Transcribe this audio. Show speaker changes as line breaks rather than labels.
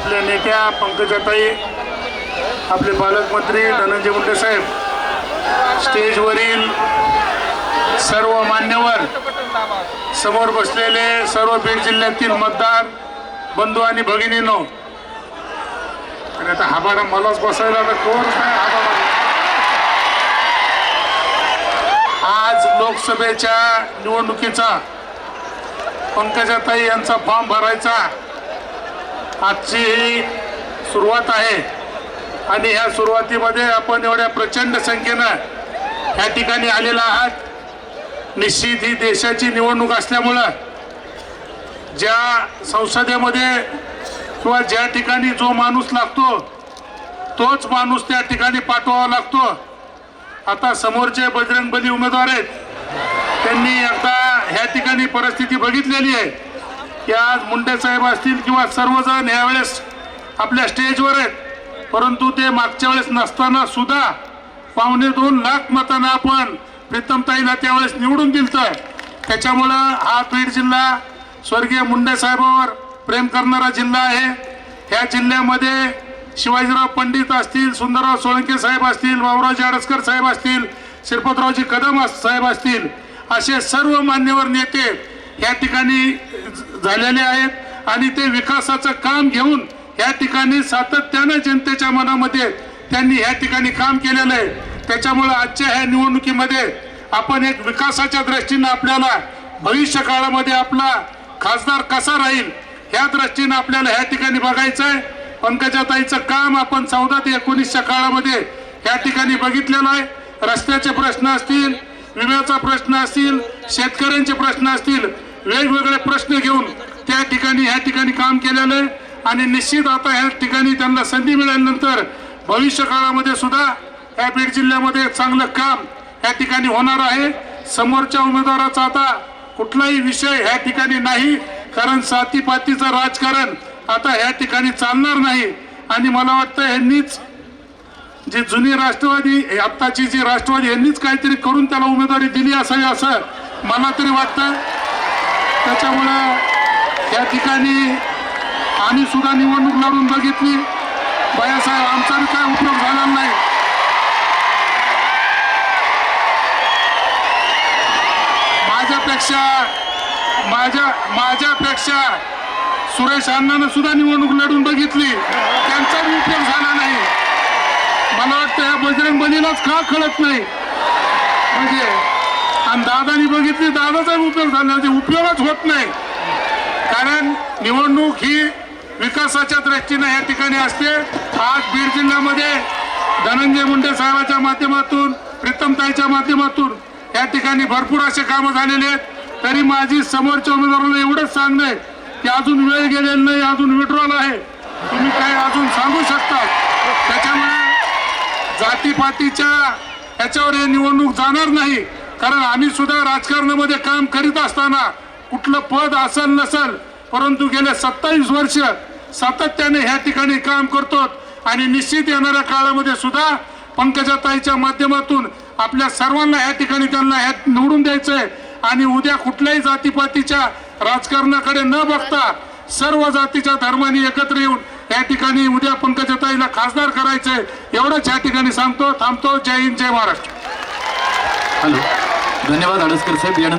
आपल्या नेत्या पंकजाताई आपले पालकमंत्री धनंजय मुंडे साहेब स्टेजवरील सर्व मान्यवर समोर बसलेले सर्व बीड जिल्ह्यातील मतदार बंधू आणि भगिनीनो. आणि आता हाबाडा मलाच बसायला तर कोण काय हाबाडा आज लोकसभेच्या निवडणुकीचा पंकजाताई यांचा फॉर्म भरायचा. आजची ही सुरुवात आहे. आणि ह्या सुरुवातीमध्ये आपण एवढ्या प्रचंड संख्येनं ह्या ठिकाणी आलेला आहात. निश्चित ही देशाची निवडणूक असल्यामुळं ज्या संसदेमध्ये किंवा ज्या ठिकाणी जो माणूस लागतो तोच माणूस त्या ठिकाणी पाठवावा लागतो. आता समोरचे बजरंगबली उमेदवार आहेत त्यांनी आता ह्या ठिकाणी परिस्थिती बघितलेली आहे. की आज मुंडे साहेब असतील किंवा सर्वजण यावेळेस आपल्या स्टेजवर आहेत. परंतु ते मागच्या वेळेस नसताना सुद्धा पावणे दोन लाख मतांना आपण प्रीतमताईला त्यावेळेस निवडून दिलतं. त्याच्यामुळं हा बीड जिल्हा स्वर्गीय मुंडे साहेबावर प्रेम करणारा जिल्हा आहे. ह्या जिल्ह्यामध्ये शिवाजीराव पंडित असतील सुंदरराव सोळंके साहेब असतील बाबुरावजी आडसकर साहेब असतील श्रीपतरावजी कदम अस- साहेब असतील असे सर्व मान्यवर नेते या ठिकाणी झालेले आहेत आणि ते विकासाचं काम घेऊन या ठिकाणी सातत्यानं जनतेच्या मनामध्ये त्यांनी या ठिकाणी काम केलेलं आहे. त्याच्यामुळं आजच्या ह्या निवडणुकीमध्ये आपण एक विकासाच्या दृष्टीनं आपल्याला भविष्य काळामध्ये आपला खासदार कसा राहील ह्या दृष्टीनं आपल्याला ह्या ठिकाणी बघायचं आहे. पंकजाताईचं काम आपण चौदा ते एकोणीसच्या काळामध्ये या ठिकाणी बघितलेलं आहे. रस्त्याचे प्रश्न असतील विम्याचा प्रश्न असतील शेतकऱ्यांचे प्रश्न असतील वेगवेगळे प्रश्न घेऊन त्या ठिकाणी ह्या ठिकाणी काम केलेलं आहे. आणि निश्चित आता ह्या ठिकाणी त्यांना संधी मिळाल्यानंतर भविष्य काळामध्ये सुद्धा या बीड जिल्ह्यामध्ये चांगलं काम या ठिकाणी होणार आहे. समोरच्या उमेदवाराचा आता कुठलाही विषय ह्या ठिकाणी नाही कारण सातीपातीचं राजकारण आता ह्या ठिकाणी चालणार नाही. आणि मला वाटतं यांनीच जी जुनी राष्ट्रवादी आत्ताची जी राष्ट्रवादी यांनीच काहीतरी करून त्याला उमेदवारी दिली असावी असं मला तरी वाटतं. त्याच्यामुळं या ठिकाणी आम्ही सुद्धा निवडणूक लढून बघितली. बायासाहेब आमचा बी काय उपयोग झाला नाही. माझ्यापेक्षा माझ्या माझ्यापेक्षा सुरेश अण्णानं सुद्धा निवडणूक लढून बघितली. त्यांचा बी उपयोग झाला नाही. मला वाटतं या बजरंग बलीलाच का कळत नाही? म्हणजे आणि दादानी बघितली दादाचा उपयोग झाला ते उपयोगच होत नाही. कारण निवडणूक ही विकासाच्या दृष्टीनं या ठिकाणी असते. आज बीड जिल्ह्यामध्ये धनंजय मुंडे साहेबाच्या माध्यमातून प्रीतमताईच्या माध्यमातून या ठिकाणी भरपूर असे कामं झालेले आहेत. तरी माझी समोरच्या उमेदवाराला एवढंच सांगणं आहे की अजून वेळ गेलेला नाही अजून विड्रॉल आहे. तुम्ही काय अजून सांगू शकता? त्याच्यामुळे जातीपातीच्या ह्याच्यावर हे निवडणूक जाणार नाही. कारण आम्ही सुद्धा राजकारणामध्ये काम करीत असताना कुठलं पद असेल नसल परंतु गेले सत्तावीस वर्ष सातत्याने ह्या ठिकाणी काम करतो आणि निश्चित येणाऱ्या काळामध्ये सुद्धा पंकजाताईच्या माध्यमातून आपल्या सर्वांना ह्या ठिकाणी त्यांना ह्या निवडून द्यायचंय आणि उद्या कुठल्याही जातीपातीच्या राजकारणाकडे न बघता सर्व जातीच्या धर्माने एकत्र येऊन या ठिकाणी उद्या पंकजाताईला खासदार करायचंय एवढंच या ठिकाणी सांगतो थांबतो. जय हिंद जय महाराष्ट्र.
हॅलो. धन्यवाद हडसकर साहेब यानंतर